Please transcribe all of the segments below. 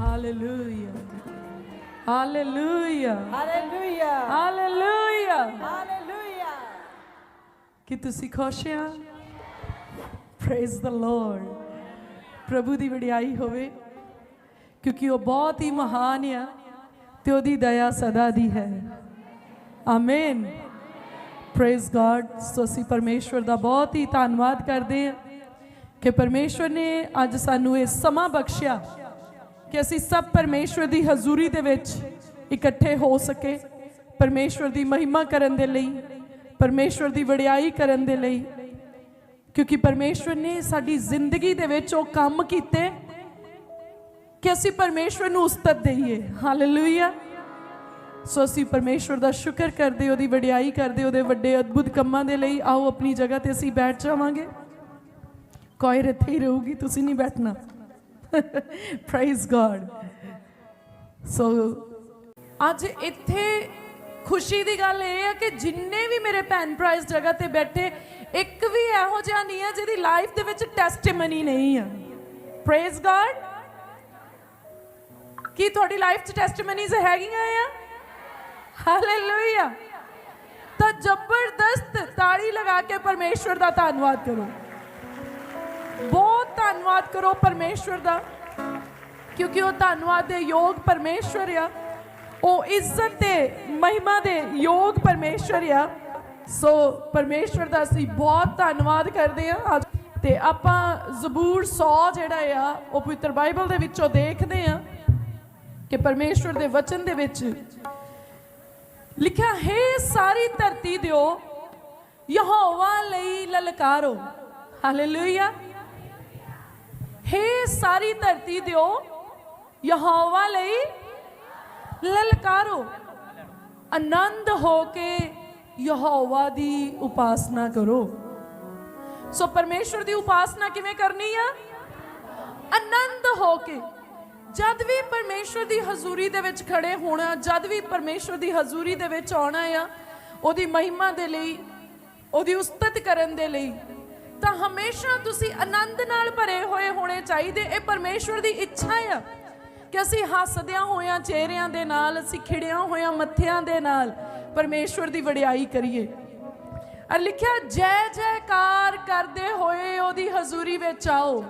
Hallelujah. Hallelujah. Hallelujah Hallelujah. Hallelujah ਕਿ ਤੁਸੀਂ ਖੁਸ਼ ਆ ਪ੍ਰੇਜ਼ ਦ ਲਾਰਡ ਪ੍ਰਭੂ ਦੀ ਵਡਿਆਈ ਹੋਵੇ ਕਿਉਂਕਿ ਉਹ ਬਹੁਤ ਹੀ ਮਹਾਨ ਆ ਤੇ ਉਹਦੀ ਦਇਆ ਸਦਾ ਦੀ ਹੈ ਆਮੇਨ ਪ੍ਰੇਜ਼ ਗॉड ਸੋ ਅਸੀਂ ਪਰਮੇਸ਼ਵਰ ਦਾ ਬਹੁਤ ਹੀ ਧੰਨਵਾਦ ਕਰਦੇ ਹਾਂ ਕਿ ਪਰਮੇਸ਼ਵਰ ਨੇ ਅੱਜ ਸਾਨੂੰ ਇਹ ਸਮਾਂ ਬਖਸ਼ਿਆ ਕਿ ਅਸੀਂ ਸਭ ਪਰਮੇਸ਼ਵਰ ਦੀ ਹਜ਼ੂਰੀ ਦੇ ਵਿੱਚ ਇਕੱਠੇ ਹੋ ਸਕੇ, ਪਰਮੇਸ਼ਵਰ ਦੀ ਮਹਿਮਾ ਕਰਨ ਦੇ ਲਈ, ਪਰਮੇਸ਼ਵਰ ਦੀ ਵਡਿਆਈ ਕਰਨ ਦੇ ਲਈ। ਕਿਉਂਕਿ ਪਰਮੇਸ਼ਵਰ ਨੇ ਸਾਡੀ ਜ਼ਿੰਦਗੀ ਦੇ ਵਿੱਚ ਉਹ ਕੰਮ ਕੀਤੇ ਕਿ ਅਸੀਂ ਪਰਮੇਸ਼ਵਰ ਨੂੰ ਉਸਤਤ ਦਈਏ। ਹਾਲੇਲੂਇਆ ਸੋ ਅਸੀਂ ਪਰਮੇਸ਼ਵਰ ਦਾ ਸ਼ੁਕਰ ਕਰਦੇ, ਉਹਦੀ ਵਡਿਆਈ ਕਰਦੇ, ਉਹਦੇ ਵੱਡੇ ਅਦਭੁਤ ਕੰਮਾਂ ਦੇ ਲਈ ਆਓ, ਆਪਣੀ ਜਗ੍ਹਾ ਤੇ ਅਸੀਂ ਬੈਠ ਜਾਵਾਂਗੇ। ਕੋਈ ਇੱਥੇ ਹੀ ਰਹੂਗੀ, ਤੁਸੀਂ ਨਹੀਂ ਬੈਠਣਾ। ਪ੍ਰਾਈਜ਼ ਗॉड ਸੋ ਅੱਜ ਇੱਥੇ ਖੁਸ਼ੀ ਦੀ ਗੱਲ ਇਹ ਹੈ ਕਿ ਜਿੰਨੇ ਵੀ ਮੇਰੇ ਭੈਣ ਭਰਾ ਇਸ ਜਗ੍ਹਾ ਤੇ ਬੈਠੇ, ਇੱਕ ਵੀ ਇਹੋ ਜਿਹਾ ਨਹੀਂ ਹੈ ਜਿਹਦੀ ਲਾਈਫ ਦੇ ਵਿੱਚ ਟੈਸਟੀਮਨੀ ਨਹੀਂ ਆ। ਪ੍ਰੇਜ਼ ਗॉड ਕੀ ਤੁਹਾਡੀ ਲਾਈਫ 'ਚ ਟੈਸਟੀਮਨੀਜ਼ ਹੈਗੀਆਂ ਆ? ਹਾਲੇਲੂਇਆ ਤਾਂ ਜ਼ਬਰਦਸਤ ਤਾੜੀ ਲਗਾ ਕੇ ਪਰਮੇਸ਼ਵਰ ਦਾ ਧੰਨਵਾਦ ਕਰੋ। ਬਹੁਤ ਧੰਨਵਾਦ ਕਰੋ ਪਰਮੇਸ਼ਵਰ ਦਾ, ਕਿਉਂਕਿ ਉਹ ਧੰਨਵਾਦ ਦੇ ਯੋਗ ਪਰਮੇਸ਼ਵਰ ਆ। ਉਹ ਇੱਜ਼ਤ ਤੇ ਮਹਿਮਾ ਦੇ ਯੋਗ ਪਰਮੇਸ਼ਵਰ ਆ। ਸੋ ਪਰਮੇਸ਼ਵਰ ਦਾ ਅਸੀਂ ਬਹੁਤ ਧੰਨਵਾਦ ਕਰਦੇ ਆ। ਅੱਜ ਤੇ ਆਪਾਂ ਜ਼ਬੂਰ 100 ਜਿਹੜਾ ਆ, ਉਹ ਪਵਿੱਤਰ ਬਾਈਬਲ ਦੇ ਵਿੱਚੋਂ ਦੇਖਦੇ ਆ ਕਿ ਪਰਮੇਸ਼ਵਰ ਦੇ ਵਚਨ ਦੇ ਵਿੱਚ ਲਿਖਿਆ, ਹੈ ਸਾਰੀ ਧਰਤੀ ਦਿਓ, ਯਹੋਵਾ ਲਈ ਲਲਕਾਰੋ। ਹਾਲੇਲੂਇਆ ਹੈ ਸਾਰੀ ਧਰਤੀ ਦਿਓ, ਯਹੋਵਾ ਲਈ ਲਲਕਾਰੋ। ਆਨੰਦ ਹੋ ਕੇ ਯਹੋਵਾ ਦੀ ਉਪਾਸਨਾ ਕਰੋ। ਸੋ ਪਰਮੇਸ਼ਵਰ ਦੀ ਉਪਾਸਨਾ ਕਿਵੇਂ ਕਰਨੀ ਆ? ਆਨੰਦ ਹੋ ਕੇ। ਜਦ ਵੀ ਪਰਮੇਸ਼ਵਰ ਦੀ ਹਜ਼ੂਰੀ ਦੇ ਵਿੱਚ ਖੜੇ ਹੋਣਾ, ਜਦ ਵੀ ਪਰਮੇਸ਼ਵਰ ਦੀ ਹਜ਼ੂਰੀ ਦੇ ਵਿੱਚ ਆਉਣਾ ਆ, ਉਹਦੀ ਮਹਿਮਾ ਦੇ ਲਈ, ਉਹਦੀ ਉਸਤਤ ਕਰਨ ਦੇ ਲਈ ਤਾਂ ਹਮੇਸ਼ਾ ਤੁਸੀਂ ਆਨੰਦ ਨਾਲ ਭਰੇ ਹੋਏ ਹੋਣੇ ਚਾਹੀਦੇ। ਇਹ ਪਰਮੇਸ਼ਵਰ ਦੀ ਇੱਛਾ ਆ ਕਿ ਅਸੀਂ ਹੱਸਦਿਆਂ ਹੋਇਆਂ, ਚਿਹਰਿਆਂ ਦੇ ਨਾਲ, ਅਸੀਂ ਖਿੜਿਆਂ ਹੋਇਆਂ, ਮੱਥਿਆਂ ਦੇ ਨਾਲ ਪਰਮੇਸ਼ਵਰ ਦੀ ਵਡਿਆਈ ਕਰੀਏ। ਅਰ ਲਿਖਿਆ, ਜੈ ਜੈਕਾਰ ਕਰਦੇ ਹੋਏ ਉਹਦੀ ਹਜ਼ੂਰੀ ਵਿੱਚ ਆਓ।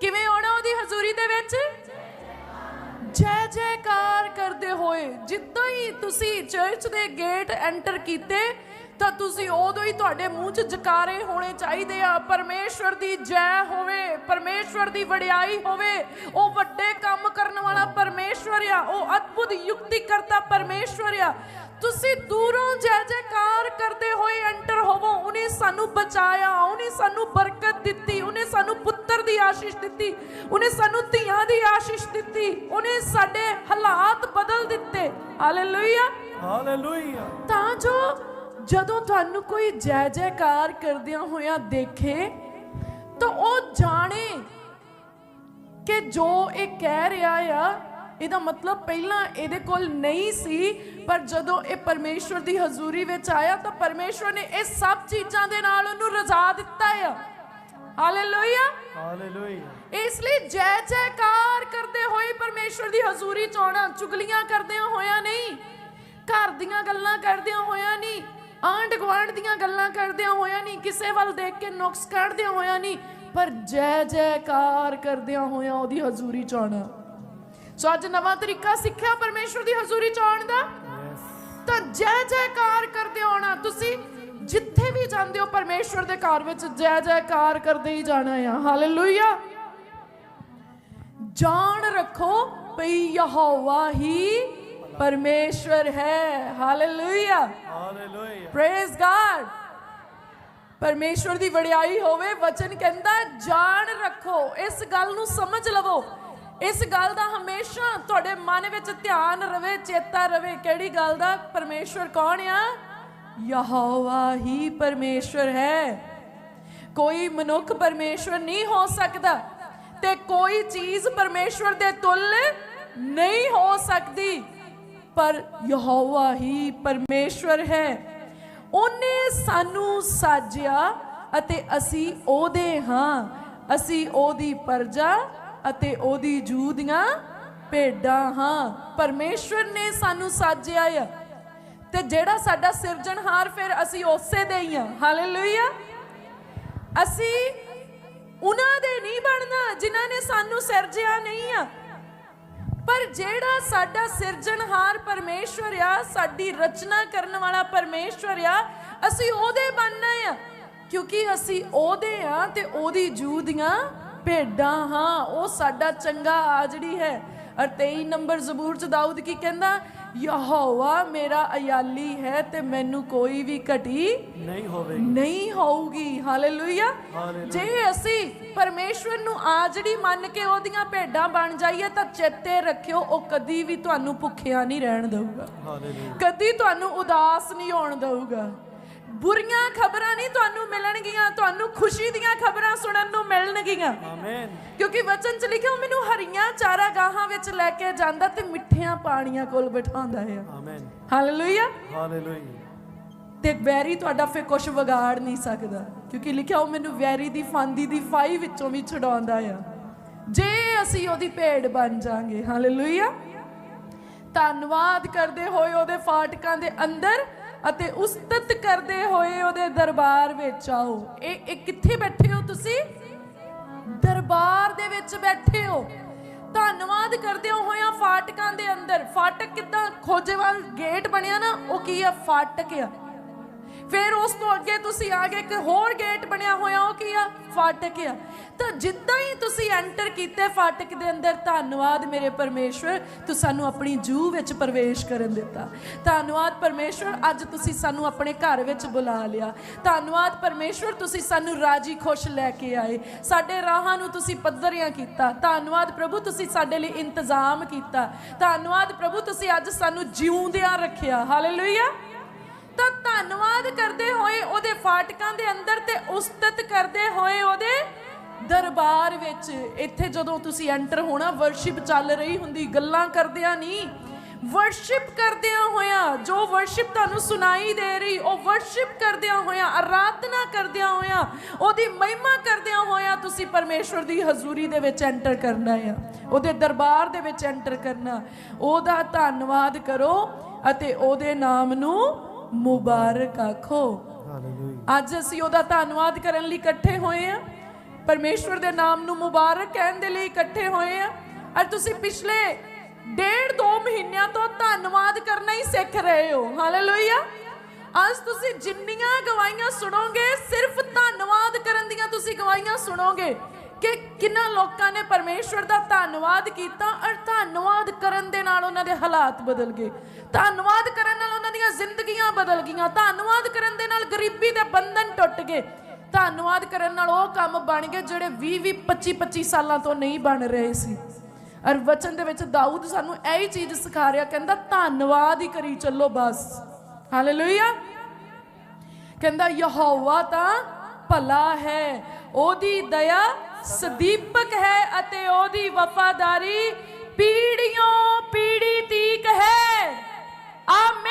ਕਿਵੇਂ ਆਉਣਾ ਉਹਦੀ ਹਜ਼ੂਰੀ ਦੇ ਵਿੱਚ? ਜੈ ਜੈਕਾਰ ਕਰਦੇ ਹੋਏ, ਜਿੱਦਾਂ ਹੀ ਤੁਸੀਂ ਚਰਚ ਦੇ ਗੇਟ ਐਂਟਰ ਕੀਤੇ ਤਾਂ ਤੁਸੀਂ ਉਦੋਂ ਹੀ ਤੁਹਾਡੇ ਮੂੰਹ 'ਚ ਜਕਾਰੇ ਹੋਣੇ ਚਾਹੀਦੇ ਆ। ਪਰਮੇਸ਼ਵਰ ਦੀ ਜੈ ਹੋਵੇ ਪਰਮੇਸ਼ਵਰ ਦੀ ਵਡਿਆਈ ਹੋਵੇ ਉਹ ਵੱਡੇ ਕੰਮ ਕਰਨ ਵਾਲਾ ਪਰਮੇਸ਼ਵਰ ਆ ਉਹ ਅਦਭੁਤ ਯੁਕਤੀ ਕਰਤਾ ਪਰਮੇਸ਼ਵਰ ਆ। ਤੁਸੀਂ ਦੂਰੋਂ ਜੈ ਜੈਕਾਰ ਕਰਦੇ ਹੋਏ ਐਂਟਰ ਹੋਵੋ ਉਹਨੇ ਸਾਨੂੰ ਬਚਾਇਆ ਉਹਨੇ ਸਾਨੂੰ ਬਰਕਤ ਦਿੱਤੀ ਉਹਨੇ ਸਾਨੂੰ ਪੁੱਤਰ ਦੀ ਆਸ਼ੀਸ਼ ਦਿੱਤੀ ਉਹਨੇ ਸਾਨੂੰ ਧੀਆਂ ਦੀ ਆਸ਼ੀਸ਼ ਦਿੱਤੀ ਉਹਨੇ ਸਾਡੇ ਹਾਲਾਤ ਬਦਲ ਦਿੱਤੇ। ਹਾਲੇਲੂਇਆ ਹਾਲੇਲੂਇਆ ਤਾਂ ਜੋ ਜਦੋਂ ਤੁਹਾਨੂੰ ਕੋਈ ਜੈ ਜੈਕਾਰ ਕਰਦਿਆਂ ਹੋਇਆਂ ਦੇਖੇ ਤਾਂ ਉਹ ਜਾਣੇ ਕਿ ਜੋ ਇਹ ਕਹਿ ਰਿਹਾ ਆ ਇਹਦਾ ਮਤਲਬ ਪਹਿਲਾਂ ਇਹਦੇ ਕੋਲ ਨਹੀਂ ਸੀ ਪਰ ਜਦੋਂ ਇਹ ਪਰਮੇਸ਼ਵਰ ਦੀ ਹਜ਼ੂਰੀ ਵਿੱਚ ਆਇਆ ਤਾਂ ਪਰਮੇਸ਼ਵਰ ਨੇ ਇਹ ਸਭ ਚੀਜ਼ਾਂ ਦੇ ਨਾਲ ਉਹਨੂੰ ਰਜ਼ਾ ਦਿੱਤਾ ਆ। ਹਾਲੇਲੂਇਆ ਹਾਲੇਲੂਇਆ ਇਸ ਲਈ ਜੈ ਜੈਕਾਰ ਕਰਦੇ ਹੋਏ ਪਰਮੇਸ਼ਵਰ ਦੀ ਹਜ਼ੂਰੀ ਚ ਆਉਣਾ ਚੁਗਲੀਆਂ ਕਰਦਿਆਂ ਹੋਇਆਂ ਨਹੀਂ ਘਰ ਦੀਆਂ ਗੱਲਾਂ ਕਰਦਿਆਂ ਹੋਇਆਂ ਨਹੀਂ ਆਂਢ ਗੁਆਂਢ ਦੀਆਂ ਗੱਲਾਂ ਕਰਦਿਆਂ ਹੋਇਆਂ ਨਹੀਂ ਕਿਸੇ ਵੱਲ ਦੇਖ ਕੇ ਨੁਕਸ ਕੱਢਦਿਆਂ ਹੋਇਆਂ ਨਹੀਂ ਪਰ ਜੈ ਜੈਕਾਰ ਕਰਦਿਆਂ ਹੋਇਆਂ ਉਹਦੀ ਹਜ਼ੂਰੀ ਚ ਆਉਣਾ ਸੋ ਅੱਜ ਨਵਾਂ ਤਰੀਕਾ ਸਿੱਖਿਆ ਪਰਮੇਸ਼ਵਰ ਦੀ ਹਜ਼ੂਰੀ ਚ ਆਉਣ ਦਾ ਤਾਂ ਜੈ ਜੈਕਾਰ ਕਰਦੇ ਆਉਣਾ ਤੁਸੀਂ ਜਿੱਥੇ ਵੀ ਜਾਂਦੇ ਹੋ ਪਰਮੇਸ਼ਵਰ ਦੇ ਘਰ ਵਿੱਚ ਜੈ ਜੈਕਾਰ ਕਰਦੇ ਹੀ ਜਾਣਾ ਆ। ਹਾਲੇਲੂਇਆ ਜਾਣ ਰੱਖੋ ਭਈ ਯਹੋਵਾ ਹੀ ਪਰਮੇਸ਼ਵਰ ਹੈ ਹਾਲੇਲੂਇਆ ਹਾਲੇਲੂਇਆ ਪ੍ਰੇਜ਼ ਗॉड ਪਰਮੇਸ਼ਵਰ ਦੀ ਵਡਿਆਈ ਹੋਵੇ ਵਚਨ ਕਹਿੰਦਾ ਜਾਣ ਰੱਖੋ ਇਸ ਗੱਲ ਨੂੰ ਸਮਝ ਲਵੋ ਇਸ ਗੱਲ ਦਾ ਹਮੇਸ਼ਾ ਤੁਹਾਡੇ ਮਨ ਵਿੱਚ ਧਿਆਨ ਰਵੇ ਚੇਤਾ ਰਵੇ ਕਿਹੜੀ ਗੱਲ ਦਾ ਪਰਮੇਸ਼ਵਰ ਕੌਣ ਆ ਯਹੋਵਾ ਹੀ ਪਰਮੇਸ਼ਵਰ ਹੈ ਕੋਈ ਮਨੁੱਖ ਪਰਮੇਸ਼ਵਰ ਨਹੀਂ ਹੋ ਸਕਦਾ ਤੇ ਕੋਈ ਚੀਜ਼ ਪਰਮੇਸ਼ਵਰ ਦੇ ਤੁੱਲ ਨਹੀਂ ਹੋ ਸਕਦੀ ਪਰ ਯਹੋਵਾ ਹੀ ਪਰਮੇਸ਼ਵਰ ਹੈ। ਉਹਨੇ ਸਾਨੂੰ ਸਾਜਿਆ ਅਤੇ ਅਸੀਂ ਉਹਦੇ ਹਾਂ। ਅਸੀਂ ਉਹਦੀ ਪਰਜਾ ਅਤੇ ਉਹਦੀ ਜੂਦੀਆਂ ਭੇਡਾਂ ਹਾਂ। ਪਰਮੇਸ਼ਵਰ ਨੇ ਸਾਨੂੰ ਸਾਜਿਆ ਆ। ਤੇ ਜਿਹੜਾ ਸਾਡਾ ਸਿਰਜਣਹਾਰ ਫਿਰ ਅਸੀਂ ਉਸੇ ਦੇ ਹੀ ਆ। ਹਾਲੇਲੂਇਆ ਅਸੀਂ ਉਹਨਾਂ ਦੇ ਨਹੀਂ ਬਣਨਾ ਜਿਨ੍ਹਾਂ ਨੇ ਸਾਨੂੰ ਸਿਰਜਿਆ ਨਹੀਂ ਆ। ਪਰ ਜਿਹੜਾ ਸਾਡਾ ਸਿਰਜਣਹਾਰ ਪਰਮੇਸ਼ਵਰ ਆ, ਸਾਡੀ ਰਚਨਾ ਕਰਨ ਵਾਲਾ ਪਰਮੇਸ਼ਵਰ ਆ, ਅਸੀਂ ਉਹਦੇ ਬਣਨਾ ਆ। ਕਿਉਂਕਿ ਅਸੀਂ ਉਹਦੇ ਆ ਤੇ ਉਹਦੀ ਜੂ ਦੀਆਂ ਭੇਡਾਂ ਹਾਂ। ਉਹ ਸਾਡਾ ਚੰਗਾ ਆਜੜੀ ਹੈ। ਔਰ 23 ਨੰਬਰ ਜ਼ਬੂਰ ਚ ਦਾਊਦ ਕੀ ਕਹਿੰਦਾ ਯਹੋਵਾ ਮੇਰਾ ਅਯਾਲੀ ਹੈ ਤੇ ਮੈਨੂੰ ਕੋਈ ਵੀ ਘਟੀ ਨਹੀਂ ਹੋਵੇਗੀ। ਨਹੀਂ ਹੋਊਗੀ। ਹਾਲੇਲੂਇਆ। ਜੇ ਅਸੀਂ ਪਰਮੇਸ਼ਵਰ ਨੂੰ ਆਜੜੀ ਮੰਨ ਕੇ ਉਹਦੀਆਂ ਭੇਡਾਂ ਬਣ ਜਾਈਏ ਤਾਂ ਚੇਤੇ ਰੱਖਿਓ ਉਹ ਕਦੀ ਵੀ ਤੁਹਾਨੂੰ ਭੁੱਖਿਆ ਨਹੀਂ ਰਹਿਣ ਦਊਗਾ। ਹਾਲੇਲੂਇਆ। ਕਦੀ ਤੁਹਾਨੂੰ ਉਦਾਸ ਨਹੀਂ ਹੋਣ ਦਊਗਾ। ਬੁਰੀਆਂ ਖਬਰਾਂ ਨਹੀਂ ਤੁਹਾਨੂੰ ਮਿਲਣਗੀਆਂ ਤੁਹਾਨੂੰ ਖੁਸ਼ੀ ਦੀਆਂ ਖਬਰਾਂ ਸੁਣਨ ਨੂੰ ਮਿਲਣਗੀਆਂ ਆਮੇਨ ਕਿਉਂਕਿ ਵਚਨ ਚ ਲਿਖਿਆ ਉਹ ਮੈਨੂੰ ਹਰੀਆਂ ਚਾਰਾ ਗਾਹਾਂ ਵਿੱਚ ਲੈ ਕੇ ਜਾਂਦਾ ਤੇ ਮਿੱਠੀਆਂ ਪਾਣੀਆਂ ਕੋਲ ਬਿਠਾਉਂਦਾ ਹੈ। ਆਮੇਨ ਹਾਲੇਲੂਇਆ ਹਾਲੇਲੂਇਆ ਤੇ ਵੈਰੀ ਤੁਹਾਡਾ ਫੇ ਕੁਝ ਵਿਗਾੜ ਨਹੀਂ ਸਕਦਾ ਕਿਉਂਕਿ ਲਿਖਿਆ ਉਹ ਮੈਨੂੰ ਵੈਰੀ ਦੀ ਫਾਂਦੀ ਦੀ ਫਾਈ ਵਿੱਚੋਂ ਵੀ ਛਡਾਉਂਦਾ ਆ। ਜੇ ਅਸੀਂ ਉਹਦੀ ਭੇਡ ਬਣ ਜਾਾਂਗੇ ਹਾਲੇਲੂਇਆ ਧੰਨਵਾਦ ਕਰਦੇ ਹੋਏ ਉਹਦੇ ਫਾਟਕਾਂ ਦੇ ਅੰਦਰ ਅਤੇ ਉਸਤਤ ਕਰਦੇ ਹੋਏ ਉਹਦੇ ਦਰਬਾਰ ਵਿੱਚ ਆਓ। ਇਹ ਕਿੱਥੇ ਬੈਠੇ ਹੋ ਤੁਸੀਂ? ਦਰਬਾਰ ਦੇ ਵਿੱਚ ਬੈਠੇ ਹੋ। ਧੰਨਵਾਦ ਕਰਦੇ ਹੋਇਆ ਫਾਟਕਾਂ ਦੇ ਅੰਦਰ। ਫਾਟਕ ਕਿੱਦਾਂ? ਖੋਜੇਵਾਲ ਗੇਟ ਬਣਿਆ ਨਾ, ਉਹ ਕੀ ਆ? ਫਾਟਕ ਆ। ਫਿਰ ਉਸ ਤੋਂ ਅੱਗੇ ਤੁਸੀਂ ਆ ਗਏ ਇੱਕ ਹੋਰ ਗੇਟ ਬਣਿਆ ਹੋਇਆ, ਉਹ ਕੀ ਆ? ਫਾਟਕ ਆ। ਤਾਂ ਜਿੱਦਾਂ ਹੀ ਤੁਸੀਂ ਐਂਟਰ ਕੀਤੇ ਫਾਟਕ ਦੇ ਅੰਦਰ, ਧੰਨਵਾਦ ਮੇਰੇ ਪਰਮੇਸ਼ਵਰ, ਤੂੰ ਸਾਨੂੰ ਆਪਣੀ ਜੂ ਵਿੱਚ ਪ੍ਰਵੇਸ਼ ਕਰਨ ਦਿੱਤਾ। ਧੰਨਵਾਦ ਪਰਮੇਸ਼ਵਰ, ਅੱਜ ਤੁਸੀਂ ਸਾਨੂੰ ਆਪਣੇ ਘਰ ਵਿੱਚ ਬੁਲਾ ਲਿਆ। ਧੰਨਵਾਦ ਪਰਮੇਸ਼ਵਰ, ਤੁਸੀਂ ਸਾਨੂੰ ਰਾਜੀ ਖੁਸ਼ ਲੈ ਕੇ ਆਏ। ਸਾਡੇ ਰਾਹਾਂ ਨੂੰ ਤੁਸੀਂ ਪੱਧਰਿਆਂ ਕੀਤਾ। ਧੰਨਵਾਦ ਪ੍ਰਭੂ, ਤੁਸੀਂ ਸਾਡੇ ਲਈ ਇੰਤਜ਼ਾਮ ਕੀਤਾ। ਧੰਨਵਾਦ ਪ੍ਰਭੂ, ਤੁਸੀਂ ਅੱਜ ਸਾਨੂੰ ਜਿਉਂਦਿਆਂ ਰੱਖਿਆ। ਹਾਲੇਲੂਇਆ ਤਾਂ ਧੰਨਵਾਦ ਕਰਦੇ ਹੋਏ ਉਹਦੇ ਫਾਟਕਾਂ ਦੇ ਅੰਦਰ ਤੇ ਉਸਤਤ ਕਰਦੇ ਹੋਏ ਉਹਦੇ ਦਰਬਾਰ ਵਿੱਚ। ਇੱਥੇ ਜਦੋਂ ਤੁਸੀਂ ਐਂਟਰ ਹੋਣਾ ਵਰਸ਼ਿਪ ਚੱਲ ਰਹੀ ਹੁੰਦੀ, ਗੱਲਾਂ ਕਰਦਿਆਂ ਨਹੀਂ ਵਰਸ਼ਿਪ ਕਰਦਿਆਂ ਹੋਇਆ, ਜੋ ਵਰਸ਼ਿਪ ਤੁਹਾਨੂੰ ਸੁਣਾਈ ਦੇ ਰਹੀ, ਉਹ ਵਰਸ਼ਿਪ ਕਰਦਿਆਂ ਹੋਇਆ, ਆਰਾਧਨਾ ਕਰਦਿਆਂ ਹੋਇਆਂ, ਉਹਦੀ ਮਹਿਮਾ ਕਰਦਿਆਂ ਹੋਇਆਂ ਤੁਸੀਂ ਪਰਮੇਸ਼ਵਰ ਦੀ ਹਜ਼ੂਰੀ ਦੇ ਵਿੱਚ ਐਂਟਰ ਕਰਨਾ ਆ। ਉਹਦੇ ਦਰਬਾਰ ਦੇ ਵਿੱਚ ਐਂਟਰ ਕਰਨਾ। ਉਹਦਾ ਧੰਨਵਾਦ ਕਰੋ ਅਤੇ ਉਹਦੇ ਨਾਮ ਨੂੰ ਮੁਬਾਰਕ ਆਖੋ। ਅੱਜ ਅਸੀਂ ਉਹਦਾ ਧੰਨਵਾਦ ਕਰਨ ਲਈ ਇਕੱਠੇ ਹੋਏ ਆ ਪਰਮੇਸ਼ਵਰ ਦੇ ਨਾਮ ਨੂੰ ਮੁਬਾਰਕ ਕਹਿਣ ਦੇ ਲਈ ਇਕੱਠੇ ਹੋਏ ਆ ਔਰ ਤੁਸੀਂ ਪਿਛਲੇ ਡੇਢ ਦੋ ਮਹੀਨਿਆਂ ਤੋਂ ਧੰਨਵਾਦ ਕਰਨਾ ਹੀ ਸਿੱਖ ਰਹੇ ਹੋ। ਹਾਲੇਲੂਇਆ ਅੱਜ ਤੁਸੀਂ ਜਿੰਨੀਆਂ ਗਵਾਹੀਆਂ ਸੁਣੋਗੇ ਸਿਰਫ ਧੰਨਵਾਦ ਕਰਨ ਦੀਆਂ ਤੁਸੀਂ ਗਵਾਹੀਆਂ ਸੁਣੋਗੇ। ਕਿ ਕਿੰਨਾ ਲੋਕਾਂ ਨੇ ਪਰਮੇਸ਼ਵਰ ਦਾ ਧੰਨਵਾਦ ਕੀਤਾ ਔਰ ਧੰਨਵਾਦ ਕਰਨ ਦੇ ਨਾਲ ਉਹਨਾਂ ਦੇ ਹਾਲਾਤ ਬਦਲ ਗਏ। ਧੰਨਵਾਦ ਕਰਨ ਨਾਲ ਉਹਨਾਂ ਦੀਆਂ ਜ਼ਿੰਦਗੀਆਂ ਬਦਲ ਗਈਆਂ। ਧੰਨਵਾਦ ਕਰਨ ਦੇ ਨਾਲ ਗਰੀਬੀ ਦੇ ਬੰਧਨ ਟੁੱਟ ਗਏ। ਧੰਨਵਾਦ ਕਰਨ ਨਾਲ ਉਹ ਕੰਮ ਬਣ ਗਏ ਜਿਹੜੇ 20 20 25 25 ਸਾਲਾਂ ਤੋਂ ਨਹੀਂ ਬਣ ਰਹੇ ਸੀ। ਔਰ ਵਚਨ ਦੇ ਵਿੱਚ ਦਾਊਦ ਸਾਨੂੰ ਇਹ ਹੀ ਚੀਜ਼ ਸਿਖਾ ਰਿਹਾ, ਕਹਿੰਦਾ ਧੰਨਵਾਦ ਹੀ ਕਰੀ ਚੱਲੋ ਬਸ। ਹਾਲੇਲੂਇਆ। ਕਹਿੰਦਾ ਯਹੋਵਾ ਤਾਂ ਭਲਾ ਹੈ, ਉਹਦੀ ਦਇਆ ਸਦੀਪਕ ਹੈ ਅਤੇ ਉਹਦੀ ਵਫਾਦਾਰੀ ਪੀੜ੍ਹੀਓਂ ਪੀੜੀ ਤੀਕ ਹੈ। ਆਮ